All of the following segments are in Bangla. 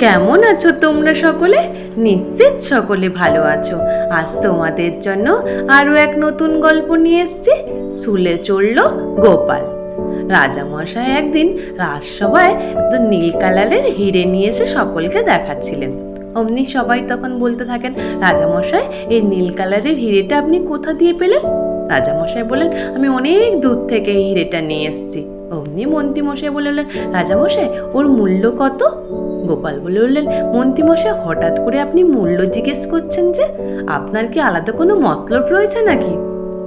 কেমন আছো তোমরা সকলে? নিশ্চিত সকলে ভালো আছো। আজ তোমাদের জন্য আরও এক নতুন গল্প নিয়ে এসেছি। শুলে চলল গোপাল। রাজামশাই একদিন রাজসভায় নীল কালারের হিরে নিয়ে এসে সকলকে দেখাচ্ছিলেন। অমনি সবাই তখন বলতে থাকেন, রাজামশাই, এই নীল কালারের হিরেটা আপনি কোথা দিয়ে পেলেন? রাজামশাই বললেন, আমি অনেক দূর থেকে এই হিরেটা নিয়ে এসেছি। অমনি মন্ত্রীমশাই বলে বললেন রাজামশাই, ওর মূল্য কত? গোপাল বলে বললেন মন্ত্রীমশাই, হঠাৎ করে আপনি মূল্য জিজ্ঞেস করছেন যে, আপনার কি আলাদা কোনো মতলব রয়েছে নাকি?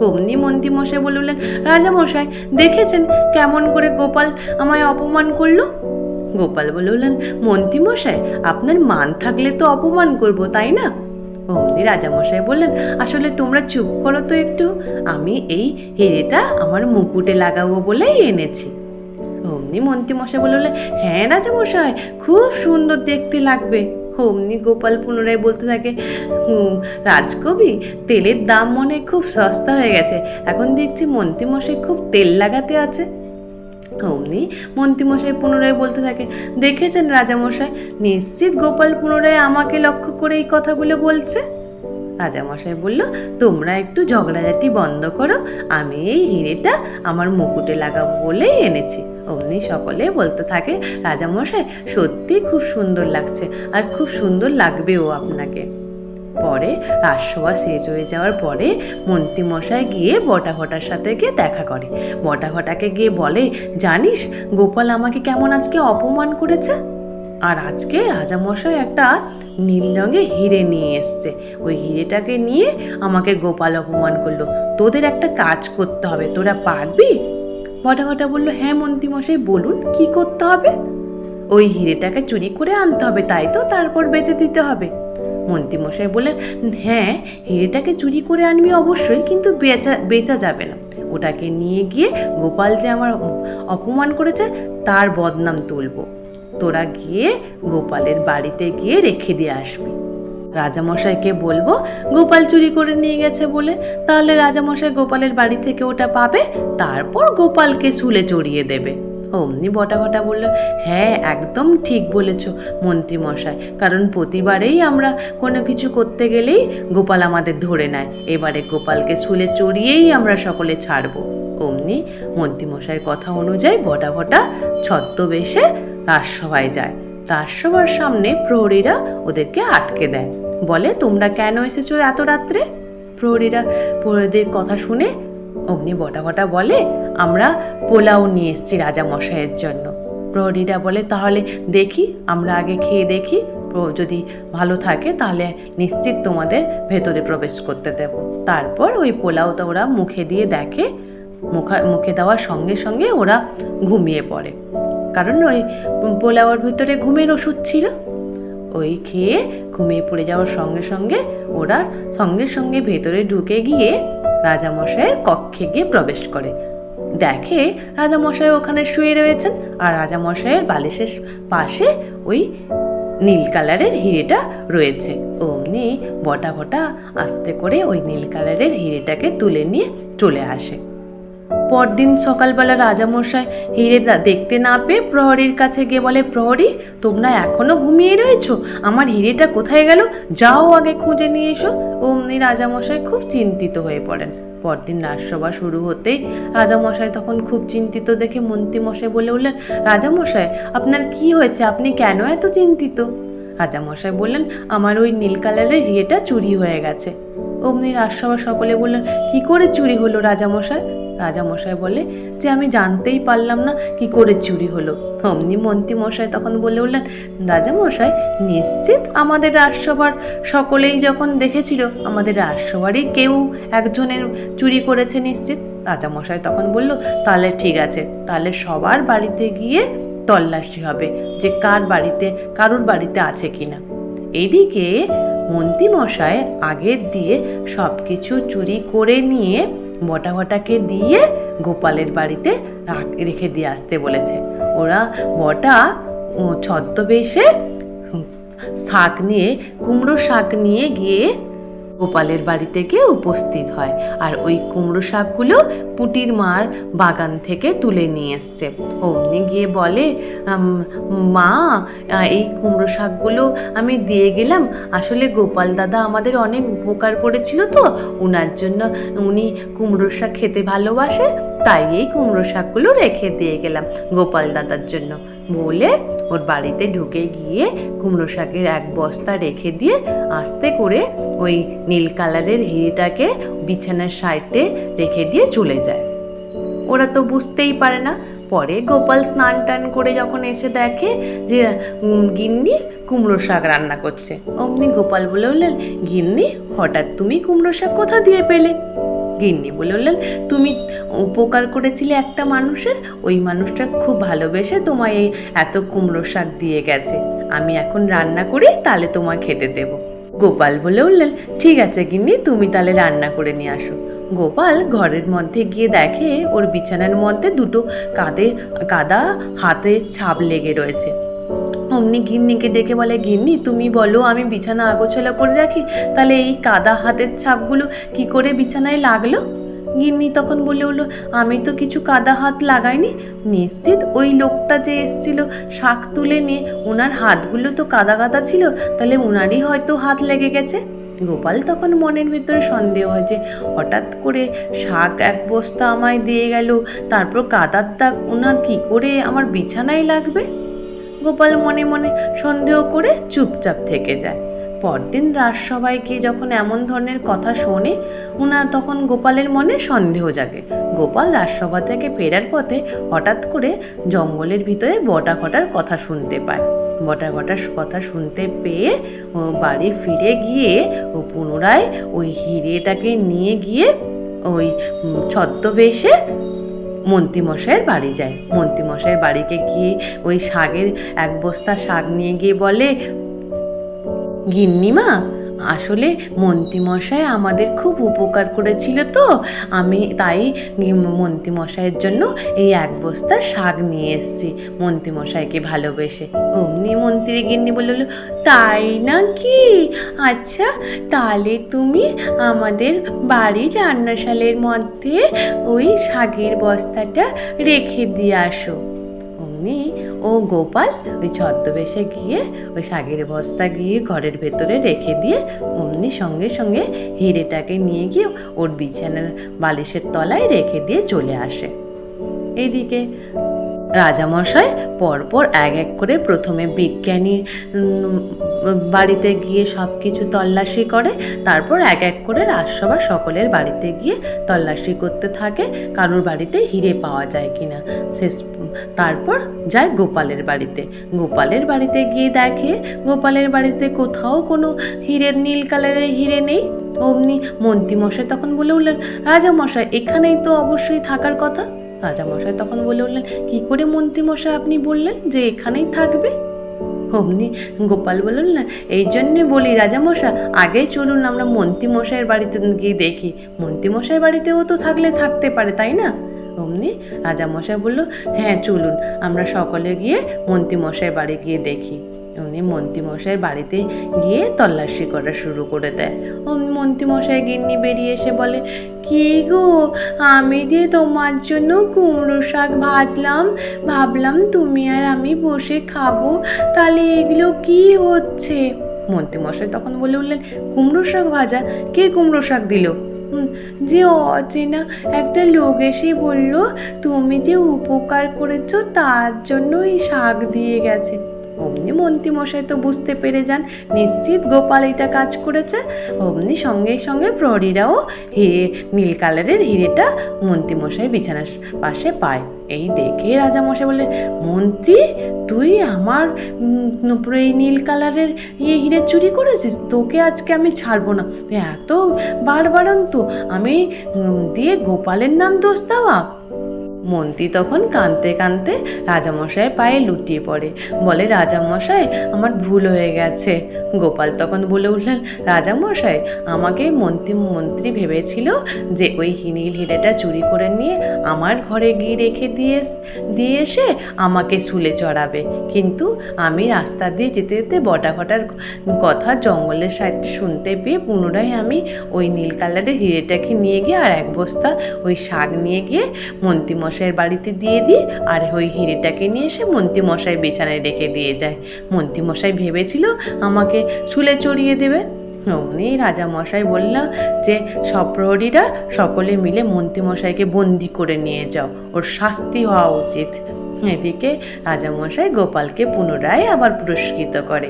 অমনি মন্ত্রীমশাই বলে বললেন রাজামশাই, দেখেছেন কেমন করে গোপাল আমায় অপমান করল? গোপাল বলে বললেন মন্ত্রীমশাই, আপনার মান থাকলে তো অপমান করব, তাই না? অমনি রাজামশাই বললেন, আসলে তোমরা চুপ করো তো একটু, আমি এই হেরেটা আমার মুকুটে লাগাবো বলেই এনেছি। অমনি মন্ত্রীমশাই বলে হ্যাঁ রাজামশাই খুব সুন্দর দেখতে লাগবে। অমনি গোপাল পুনরায় বলতে থাকে রাজকবি, তেলের দাম মনে খুব সস্তা হয়ে গেছে। এখন দেখছি মন্ত্রীমশাই খুব তেল লাগাতে আছে। অমনি মন্ত্রীমশাই পুনরায় বলতে থাকে, দেখেছেন রাজামশাই নিশ্চিত গোপাল পুনরায় আমাকে লক্ষ্য করে এই কথাগুলো বলছে? রাজামশাই বলল, তোমরা একটু ঝগড়াঝাটি বন্ধ করো, আমি এই হিরেটা আমার মুকুটে লাগাবো বলেই এনেছি। অমনি সকলে বলতে থাকে, রাজামশাই, সত্যি খুব সুন্দর লাগছে আর খুব সুন্দর লাগবেও আপনাকে। পরে রাজসভা শেষ হয়ে যাওয়ার পরে মন্ত্রীমশাই গিয়ে বটাঘটার সাথে গিয়ে দেখা করে। বটাঘটাকে গিয়ে বলে, জানিস, গোপাল আমাকে কেমন আজকে অপমান করেছে? আর আজকে রাজামশাই একটা নীল রঙের হিরে নিয়ে এসছে। ওই হিরেটাকে নিয়ে আমাকে গোপাল অপমান করল। তোদের একটা কাজ করতে হবে, তোরা পারবি? বটাঘটা বলল হ্যাঁ মন্ত্রীমশাই বলুন, কি করতে হবে? ওই হিরেটাকে চুরি করে আনতে হবে, তাই তো, তারপর বেচে দিতে হবে। মন্ত্রীমশাই বললেন হ্যাঁ হিরেটাকে চুরি করে আনবি অবশ্যই, কিন্তু বেচা বেচা যাবে না। ওটাকে নিয়ে গিয়ে গোপাল যে আমার অপমান করেছে, তার বদনাম তুলবো। তোরা গিয়ে গোপালের বাড়িতে গিয়ে রেখে দিয়ে আসবি। রাজামশাইকে বলব, গোপাল চুরি করে নিয়ে গেছে বলে। তাহলে রাজামশাই গোপালের বাড়ি থেকে ওটা পাবে, তারপর গোপালকে শুলে চড়িয়ে দেবে। অমনি বটাঘটা বলল হ্যাঁ একদম ঠিক বলেছ মন্ত্রীমশাই। কারণ প্রতিবারেই আমরা কোনো কিছু করতে গেলেই গোপাল আমাদের ধরে নেয়। এবারে গোপালকে শুলে চড়িয়েই আমরা সকলে ছাড়বো। অমনি মন্ত্রীমশাইয়ের কথা অনুযায়ী বটা বটা ছদ্মবেশে রাজসভায় যায়। রাজসভার সামনে প্রহরীরা ওদেরকে আটকে দেয়। বলে, তোমরা কেন এসেছ এত রাত্রে? প্রহরীরা প্রহরীদের কথা শুনে অগ্নি বটা বলে, আমরা পোলাও নিয়ে এসেছি রাজা মশাইয়ের জন্য। প্রহরীরা বলে, তাহলে দেখি, আমরা আগে খেয়ে দেখি। যদি ভালো থাকে, তাহলে নিশ্চিত তোমাদের ভেতরে প্রবেশ করতে দেব। তারপর ওই পোলাওটা ওরা মুখে দিয়ে দেখে, মুখা, মুখে দেওয়ার সঙ্গে সঙ্গে ওরা ঘুমিয়ে পড়ে। কারণ ওই পোলাওয়ার ভিতরে ঘুমের ওষুধ ছিল। ওই খেয়ে ঘুমিয়ে পড়ে যাওয়ার সঙ্গে সঙ্গে ওরা সঙ্গে সঙ্গে ভেতরে ঢুকে গিয়ে রাজামশাইয়ের কক্ষে গিয়ে প্রবেশ করে। দেখে রাজামশাই ওখানে শুয়ে রয়েছেন আর রাজামশাইয়ের বালিশের পাশে ওই নীল কালারের হিরেটা রয়েছে। অমনি বটা বটা আস্তে করে ওই নীল কালারের হিরেটাকে তুলে নিয়ে চলে আসে। পরদিন সকালবেলা রাজামশাই হিরে দেখতে না পেয়ে প্রহরীর কাছে গিয়ে বলে, প্রহরী, তোমরা এখনও ঘুমিয়ে রয়েছো? আমার হিরেটা কোথায় গেল? যাও আগে খুঁজে নিয়ে এসো। অমনি রাজামশাই খুব চিন্তিত হয়ে পড়েন। পরদিন রাজসভা শুরু হতেই রাজামশাই তখন খুব চিন্তিত দেখে মন্ত্রীমশাই বলে উঠলেন, রাজামশাই, আপনার কি হয়েছে? আপনি কেন এত চিন্তিত? রাজামশাই বললেন, আমার ওই নীল কালারের হিরেটা চুরি হয়ে গেছে। অমনি রাজসভা সকলে বললেন, কি করে চুরি হলো রাজামশাই? রাজামশাই বলে যে, আমি জানতেই পারলাম না কি করে চুরি হলো। অমনি মন্ত্রী মশাই তখন বলে উঠলেন, রাজামশাই, নিশ্চিত আমাদের রাজসভার সকলেই যখন দেখেছিল, আমাদের রাজসভারই কেউ একজনের চুরি করেছে নিশ্চিত? রাজামশাই তখন বলল, তাহলে ঠিক আছে, তাহলে সবার বাড়িতে গিয়ে তল্লাশি হবে, যে কার বাড়িতে, কারোর বাড়িতে আছে কিনা। এদিকে মন্ত্রীমশাই আগের দিয়ে সব কিছু চুরি করে নিয়ে বটা বটাকে দিয়ে গোপালের বাড়িতে রাখ- দিয়ে আসতে বলেছে। ওরা বটা ছদ্মবেশে শাক নিয়ে কুমড়ো শাক নিয়ে গিয়ে গোপালের বাড়িতে গিয়ে উপস্থিত হয় আর ওই কুমড়ো শাকগুলো পুটির মার বাগান থেকে তুলে নিয়ে এসছে। অমনি গিয়ে বলে মা এই কুমড়ো শাকগুলো আমি দিয়ে গেলাম। আসলে গোপাল দাদা আমাদের অনেক উপকার করেছিল তো। ওনার জন্য উনি কুমড়ো শাক খেতে ভালোবাসে। তাই এই কুমড়ো শাকগুলো রেখে দিয়ে গেলাম গোপাল দাদার জন্য। বলে ওর বাড়িতে ঢুকে গিয়ে কুমড়ো শাকের এক বস্তা রেখে দিয়ে আস্তে করে ওই নীল কালারের হিরেটাকে বিছানার সাইডে রেখে দিয়ে চলে যায়। ওরা তো বুঝতেই পারে না। পরে গোপাল স্নান টান করে যখন এসে দেখে যে গিন্নি কুমড়ো শাক রান্না করছে। অমনি গোপাল বলে বললেন গিন্নি, হঠাৎ তুমি কুমড়ো শাক কোথা দিয়ে পেলে? গিন্নি বলে বললেন তুমি উপকার করেছিলে একটা মানুষের, ওই মানুষটা খুব ভালোবেসে তোমায় এই এত কুমড়ো শাক দিয়ে গেছে। আমি এখন রান্না করি, তাহলে তোমায় খেতে দেবো। গোপাল বলে উঠলেন, ঠিক আছে গিন্নি, তুমি তাহলে রান্না করে নিয়ে আসো। গোপাল ঘরের মধ্যে গিয়ে দেখে ওর বিছানার মধ্যে দুটো কাদের কাদা হাতে ছাপ লেগে রয়েছে। অমনি গিন্নিকে ডেকে বলে, গিন্নি, তুমি বলো, আমি বিছানা আগোছালা করে রাখি। তাহলে এই কাদা হাতের ছাপগুলো কি করে বিছানায় লাগল? গিন্নি তখন বলে হলো আমি তো কিছু কাদা হাত লাগাইনি। নিশ্চিত ওই লোকটা যে এসছিল শাক তুলে নিয়ে ওনার হাতগুলো তো কাদা কাদা ছিল, তাহলে ওনারই হয়তো হাত লেগে গেছে। গোপাল তখন মনের ভিতরে সন্দেহ হয় যে, হঠাৎ করে শাক এক বস্তা আমায় দিয়ে গেল, তারপর কাদার দাগ ওনার কি করে আমার বিছানায় লাগবে? গোপাল মনে মনে সন্দেহ করে চুপচাপ থেকে যায়। পরদিন রাজসভায় যখন এমন ধরনের কথা শোনে, উনার তখন গোপালের মনে সন্দেহ জাগে। গোপাল রাজসভা থেকে ফেরার পথে হঠাৎ করে জঙ্গলের ভিতরে বটা ঘটার কথা শুনতে পায়। বটা ঘটার কথা শুনতে পেয়ে ও বাড়ি ফিরে গিয়ে ও পুনরায় ওই হিরেটাকে নিয়ে গিয়ে ওই ছদ্মবেশে মন্ত্রীমশাইয়ের বাড়ি যায়। মন্ত্রীমশাইয়ের বাড়িকে গিয়ে ওই শাগের এক বস্তা শাক নিয়ে গিয়ে বলে, গিন্নিমা আসলে মন্ত্রীমশাই আমাদের খুব উপকার করেছিল তো। আমি তাই মন্ত্রীমশাইয়ের জন্য এই এক বস্তা শাক নিয়ে এসেছি মন্ত্রীমশাইকে ভালোবেসে। অমনি মন্ত্রী গিন্নি বলল, তাই নাকি? আচ্ছা তাহলে তুমি আমাদের বাড়ির রান্নাশালের মধ্যে ওই শাকের বস্তাটা রেখে দিয়ে আসো। অমনি ও গোপাল ওই ছদ্মবেশে গিয়ে ওই শাকের বস্তা গিয়ে ঘরের ভেতরে রেখে দিয়ে অমনি সঙ্গে সঙ্গে হিরেটাকে নিয়ে গিয়ে ওর বিছানার বালিশের তলায় রেখে দিয়ে চলে আসে। এইদিকে রাজামশাই পরপর এক এক করে প্রথমে বিজ্ঞানীর বাড়িতে গিয়ে সব কিছু তল্লাশি করে, তারপর এক এক করে রাজসভা সকলের বাড়িতে গিয়ে তল্লাশি করতে থাকে কারোর বাড়িতে হিরে পাওয়া যায় কিনা। শেষ তারপর যায় গোপালের বাড়িতে। গোপালের বাড়িতে গিয়ে দেখে, গোপালের বাড়িতে কোথাও কোনো হিরের নীল কালারের হিরে নেই। অমনি মন্ত্রীমশাই তখন বলে উঠলেন, রাজামশাই, এখানেই তো অবশ্যই থাকার কথা। রাজামশাই তখন বলে উঠলেন, কি করে মন্ত্রীমশাই আপনি বললেন যে এখানেই থাকবে? অমনি গোপাল বলল না এই জন্যে বলি রাজামশাই, আগেই চলুন আমরা মন্ত্রীমশাইয়ের বাড়িতে গিয়ে দেখি। মন্ত্রীমশাইয়ের বাড়িতেও তো থাকলে থাকতে পারে, তাই না? অমনি রাজামশাই বলল হ্যাঁ চলুন, আমরা সকলে গিয়ে মন্ত্রীমশাইয়ের বাড়ি গিয়ে দেখি। উনি মন্ত্রীমশাইয়ের বাড়িতে গিয়ে তল্লাশি করা শুরু করে দেয়। অমনি মন্ত্রীমশাই গিন্নি বেরিয়ে এসে বলে, কি গো, আমি যে তোমার জন্য কুমড়ো শাক ভাজলাম, ভাবলাম তুমি আর আমি বসে খাব, তাহলে এগুলো কি হচ্ছে? মন্ত্রীমশাই তখন বলে উঠলেন, কুমড়ো শাক ভাজা? কে কুমড়ো শাক দিল? যে অচেনা একটা লোক এসে বলল, তুমি যে উপকার করেছ তার জন্য এই শাক দিয়ে গেছে। অমনি মন্ত্রীমশাই তো বুঝতে পেরে যান, নিশ্চিত গোপাল এটা কাজ করেছে। অমনি সঙ্গে সঙ্গে প্রহরীরাও হে নীল কালারের হিরেটা মন্ত্রীমশাই বিছানার পাশে পায়। এই দেখে রাজামশাই বললেন, মন্ত্রী, তুই আমার এই নীল কালারের ইয়ে হিরে চুরি করেছিস? তোকে আজকে আমি ছাড়বো না। তুই এত বারবারন্ত আমি দিয়ে গোপালের নাম দোষ দেওয়া? মন্ত্রী তখন কাঁদতে কাঁদতে রাজামশাইয়ের পায়ে লুটিয়ে পড়ে। বলে রাজামশাই আমার ভুল হয়ে গেছে। গোপাল তখন বলে উঠলেন রাজামশাই আমাকে মন্ত্রী মন্ত্রী ভেবেছিল যে ওই হিনিল হিরেটা চুরি করে নিয়ে আমার ঘরে গিয়ে রেখে দিয়ে দিয়ে এসে আমাকে শুলে চড়াবে। কিন্তু আমি রাস্তা দিয়ে যেতে যেতে বটা ঘটার কথা জঙ্গলের সাইডে শুনতে পেয়ে পুনরায় আমি ওই নীল কালারের হিরেটাকে নিয়ে গিয়ে আর এক বস্তা ওই শাক নিয়ে গিয়ে মন্ত্রীমশাইয়ের বাড়িতে দিয়ে দিই আর ওই হিরেটাকে নিয়ে এসে মন্ত্রীমশাই বিছানায় রেখে দিয়ে যায়। মন্ত্রীমশাই ভেবেছিল আমাকে শুলে চড়িয়ে দেবে। অমনি রাজামশাই বলল যে সব প্রহরীরা সকলে মিলে মন্ত্রীমশাইকে বন্দি করে নিয়ে যাও, ওর শাস্তি হওয়া উচিত। এদিকে রাজামশাই গোপালকে পুনরায় আবার পুরস্কৃত করে।